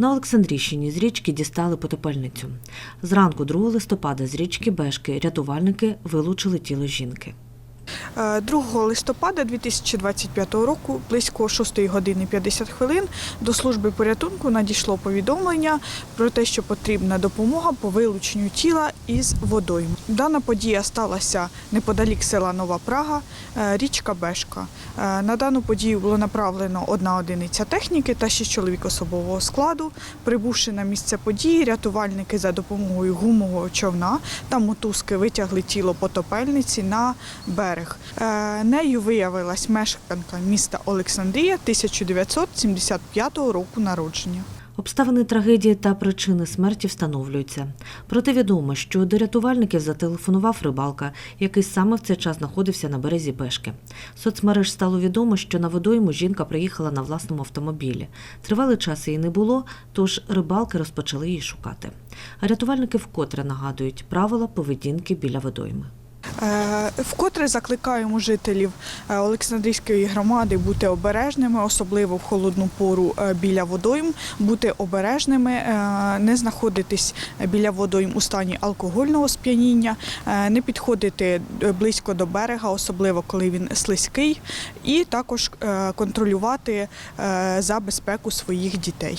На Олександрійщині з річки дістали потопальницю. Зранку 2 листопада з річки Бешки рятувальники вилучили тіло жінки. Е, 2 листопада 2025 року, близько 6 години 50 хвилин, до служби порятунку надійшло повідомлення про те, що потрібна допомога по вилученню тіла із водойм. Дана подія сталася неподалік села Нова Прага, е, річка Бешка. Е, На дану подію було направлено одна одиниця техніки та шість чоловік особового складу. Прибувши на місце події, рятувальники за допомогою гумового човна та мотузки витягли тіло потопельниці на берег. Е, Нею виявилась мешканка міста Олександрія 1975 року народження. Обставини трагедії та причини смерті встановлюються. Проте відомо, що до рятувальників зателефонував рибалка, який саме в цей час знаходився на березі Бешки. Соцмереж стало відомо, що на водойму жінка приїхала на власному автомобілі. Тривалий час її не було, тож рибалки розпочали її шукати. А рятувальники вкотре нагадують правила поведінки біля водойми. Е, Вкотре закликаємо жителів е, Олександрійської громади бути обережними, особливо в холодну пору е, біля водойм, бути обережними, не знаходитись біля водойм у стані алкогольного сп'яніння, не підходити близько до берега, особливо коли він слизький, і також контролювати за безпеку своїх дітей.